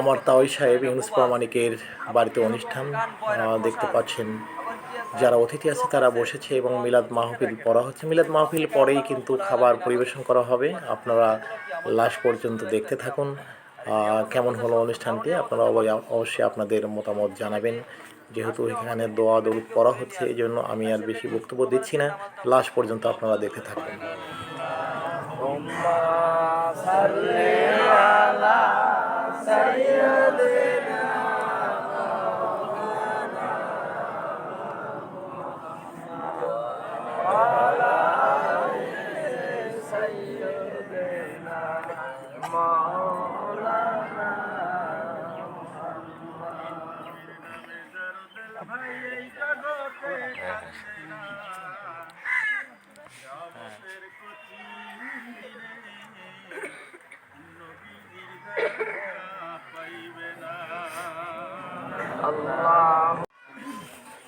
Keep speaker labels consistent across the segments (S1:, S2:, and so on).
S1: আমার তাওই সাহেব ইউনুস প্রামাণিকের বাড়িতে অনুষ্ঠান দেখতে পাচ্ছেন। যারা অতিথি আছে, তারা বসেছে এবং মিলাদ মাহফিল পড়া হচ্ছে। মিলাদ মাহফিল পরেই কিন্তু খাবার পরিবেশন করা হবে। আপনারা লাস্ট পর্যন্ত দেখতে থাকুন। কেমন হলো অনুষ্ঠানটি? আপনারা অবশ্যই আপনাদের মতামত জানাবেন। যেহেতু এখানে দোয়া দরুদ পড়া হচ্ছে এই জন্য আমি আর বেশি বক্তব্য দিচ্ছি না। লাস্ট পর্যন্ত আপনারা দেখতে থাকুন। Saída de nada.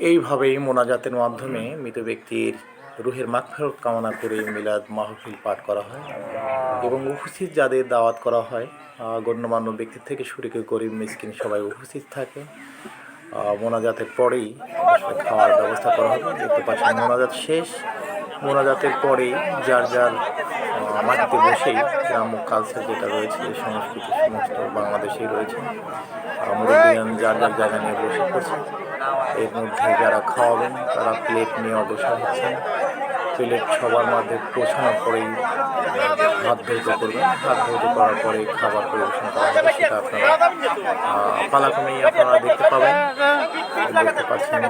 S1: এইভাবেই মোনাজাতের মাধ্যমে মৃত ব্যক্তির রুহের মাগফিরাত কামনা করে মিলাদ মাহফিল পাঠ করা হয় এবং উপস্থিত যাদের দাওয়াত করা হয় গণ্যমান্য ব্যক্তির থেকে শুরু করে গরিব, মিসকিন সবাই উপস্থিত থাকে। মোনাজাতের পরেই খাওয়ার ব্যবস্থা করা হবে। দেখতে পাচ্ছেন মোনাজাত শেষ। মোনাজাতের পরেই যার যার মাটিতে বসেই গ্রাম্য কালচার যেটা রয়েছে, সংস্কৃতি সমস্ত বাংলাদেশেই রয়েছে। মুরব্বিয়ান যার যার জায়গা নিয়ে বসে এর মধ্যে যারা খাওয়াবেন, তারা প্লেট নিয়ে অগ্রসর হচ্ছেন। প্লেট সবার মধ্যে পৌঁছানোর পরেই হাত ধৌত করবেন। হাত ধৌত করার পরে খাবার পরিবেশন করা হবে, সেটা আপনারা পালাক্রমেই আপনারা দেখতে পাবেন। দেখতে পাচ্ছেন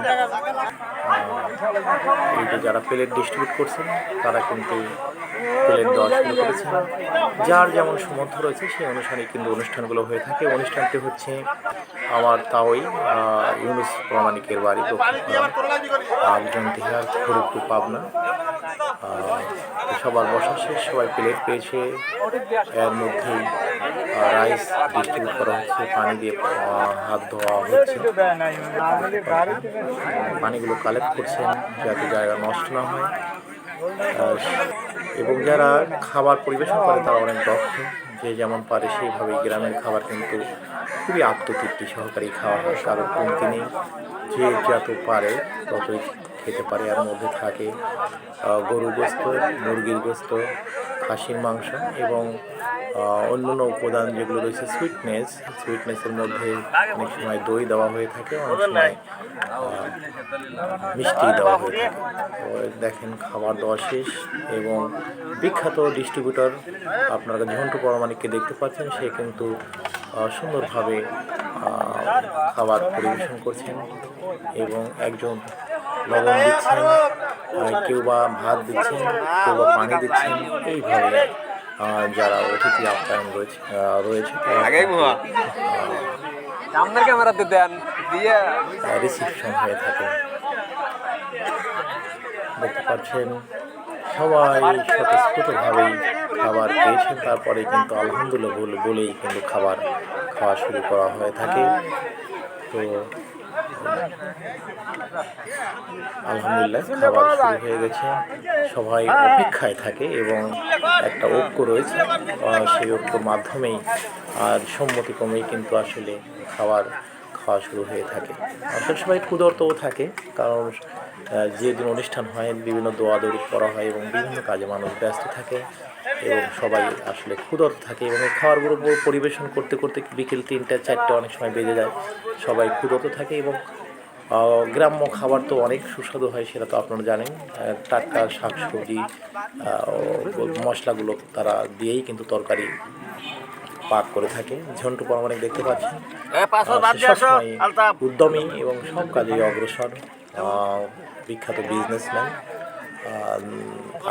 S1: যে যারা প্লেট ডিস্ট্রিবিউট করছেন, তারা কিন্তু প্লেট দেওয়া শুরু করেছেন। যার যেমন সমর্থ রয়েছে, সেই অনুসারে কিন্তু অনুষ্ঠানগুলো হয়ে থাকে। অনুষ্ঠানটি হচ্ছে আমার তাওই ইউনুস প্রমাণিকের বাড়ি দক্ষিণ তিহার, ফরিদপুর, পাবনা। সবার বসা শেষ, সবাই প্লেট পেয়েছে। এর মধ্যেই রাইস ডিস্ট্রিবিউট করা হচ্ছে, পানি দিয়ে হাত ধোয়া হচ্ছে। পানিগুলো কালেক্ট করছেন, যাতে জায়গা নষ্ট না হয়। এবং যারা খাবার পরিবেশন করে, তারা অনেক দক্ষ। যে যেমন পারে সেইভাবে গ্রামের খাবার কিন্তু খুবই আত্মতৃপ্তি সহকারে খাওয়া হয় কারও কমতি নেই যে যত পারে ততই খেতে পারে। এর মধ্যে থাকে গরুর গোস্ত, মুরগির গোস্ত, খাসির মাংস এবং অন্যান্য উপাদান যেগুলো রয়েছে সুইটনেস সুইটনেসের মধ্যে অনেক সময় দই দেওয়া হয়ে থাকে, অনেক সময় মিষ্টি দেওয়া হয়ে থাকে। দেখেন, খাবার দেওয়া শেষ এবং বিখ্যাত ডিস্ট্রিবিউটর আপনারা ঝন্টু পরমাণিককে দেখতে পাচ্ছেন, সে কিন্তু সুন্দরভাবে খাবার পরিবেশন করছেন এবং একজন লবণ দিচ্ছেন কেউ বা ভাত দিচ্ছেন কেউ বা পানি দিচ্ছেন এইভাবে যারা অতিথি আপ্যায়ন রয়েছে রয়েছে
S2: ক্যামেরাতে দেন দিয়ে।
S1: রিসিপশন হয়ে থাকে। দেখতে পাচ্ছেন সবাই স্বতঃস্ফূর্তভাবেই খাবার পেয়েছেন তারপরে কিন্তু আলহামদুলিল্লাহ বলে- বলেই কিন্তু খাবার খাওয়া শুরু করা হয়ে থাকে। তো আলহামদুলিল্লাহ, খাবার শুরু হয়ে গেছে। সবাই অপেক্ষায় থাকে এবং একটা ঐক্য রয়েছে। সেই ঐক্যর মাধ্যমেই আর সম্মতিক্রমেই কিন্তু আসলে খাবার খাওয়া শুরু হয়ে থাকে। আসলে সবাই ক্ষুধার্তও থাকে, কারণ যেদিন অনুষ্ঠান হয়, বিভিন্ন দোয়া দৌড় করা হয় এবং বিভিন্ন কাজে মানুষ ব্যস্ত থাকে এবং সবাই আসলে ক্ষুধার্ত থাকে এবং এই খাবারগুলো পরিবেশন করতে করতে বিকেল তিনটা, চারটে অনেক সময় বেজে যায়। সবাই ক্ষুধার্ত থাকে এবং গ্রাম্য খাবার তো অনেক সুস্বাদু হয়, সেটা তো আপনারা জানেন। টাটকা শাকসবজি মশলাগুলো তারা দিয়েই কিন্তু তরকারি পাক করে থাকে। ঝন্টু পরমাণিক দেখতে পাচ্ছেন। সবসময় উদ্যমী এবং সব কাজে অগ্রসর বিখ্যাত বিজনেসম্যান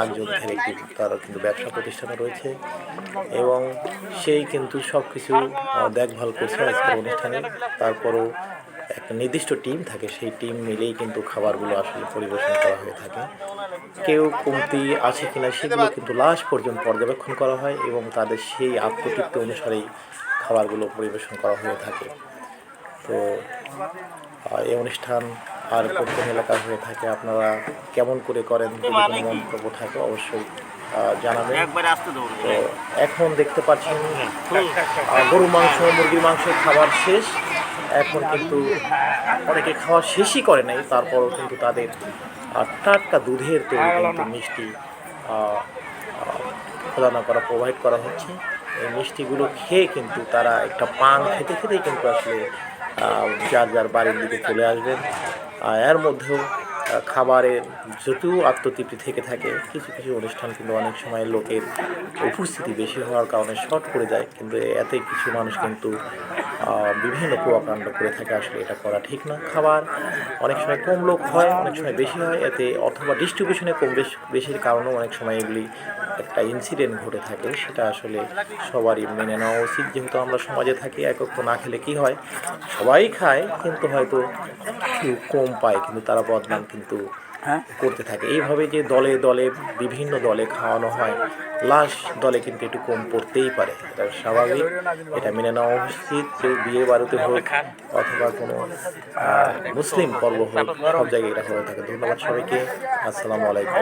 S1: আঞ্চল একটি তার কিন্তু ব্যবসা প্রতিষ্ঠান রয়েছে এবং সেই কিন্তু সব কিছু দেখভাল করছে আজকের অনুষ্ঠানে। তারপরও নির্দিষ্ট টিম থাকে সেই টিম মিলেই কিন্তু খাবারগুলো আসলে পরিবেশন করা হয়ে থাকে। কেউ কমতি আছে কিনা সেগুলো কিন্তু লাস্ট পর্যন্ত পর্যবেক্ষণ করা হয় এবং তাদের সেই আত্মতৃপ্তি অনুসারেই খাবারগুলো পরিবেশন করা হয়ে থাকে। তো এই অনুষ্ঠান আর কোন কোন এলাকায় হয়ে থাকে আপনারা কেমন করে করেন যদি মন্তব্য থাকে অবশ্যই জানাবেন। তো এখন দেখতে পাচ্ছেন গরু মাংস মুরগির মাংস খাবার শেষ। এখন কিন্তু অনেকে খাওয়া শেষই করে নাই, তারপরও কিন্তু তাদের টাটকা দুধের তৈরি কিন্তু মিষ্টি প্রদান করা প্রোভাইড করা হচ্ছে। এই মিষ্টিগুলো খেয়ে কিন্তু তারা একটা পান খেতে খেতেই কিন্তু আসলে যার যার বাড়ির দিকে চলে আসবেন। এর মধ্যেও খাবারের যদিও আত্মতৃপ্তি থেকে থাকে, কিছু কিছু অনুষ্ঠান কিন্তু অনেক সময় লোকের উপস্থিতি বেশি হওয়ার কারণে শর্ট করে যায়, কিন্তু এতে কিছু মানুষ কিন্তু বিভিন্ন কুয়াকাণ্ড করে থাকে, আসলে এটা করা ঠিক না। খাবার অনেক সময় কম লোক হয়, অনেক সময় বেশি হয়, এতে অথবা ডিস্ট্রিবিউশনে কম বেশ, বেশির কারণেও অনেক সময় এগুলি একটা ইনসিডেন্ট ঘটে থাকে, সেটা আসলে সবারই মেনে নেওয়া উচিত। যেহেতু আমরা সমাজে থাকি একক না খেলে কি হয়? সবাই খায়, কিন্তু হয়তো কম পায়, কিন্তু তারা বদনাম কিন্তু করতে থাকে। এইভাবে যে দলে দলে, বিভিন্ন দলে খাওয়ানো হয়, লাশ দলে কিন্তু একটু কম পড়তেই পারে। এটা স্বাভাবিক, এটা মেনে নেওয়া উচিত যে বিয়ে বাড়িতে হোক অথবা কোনো মুসলিম পর্ব হোক, সব জায়গায় এটা হয়ে থাকে। ধন্যবাদ সবাইকে। আসসালামু আলাইকুম।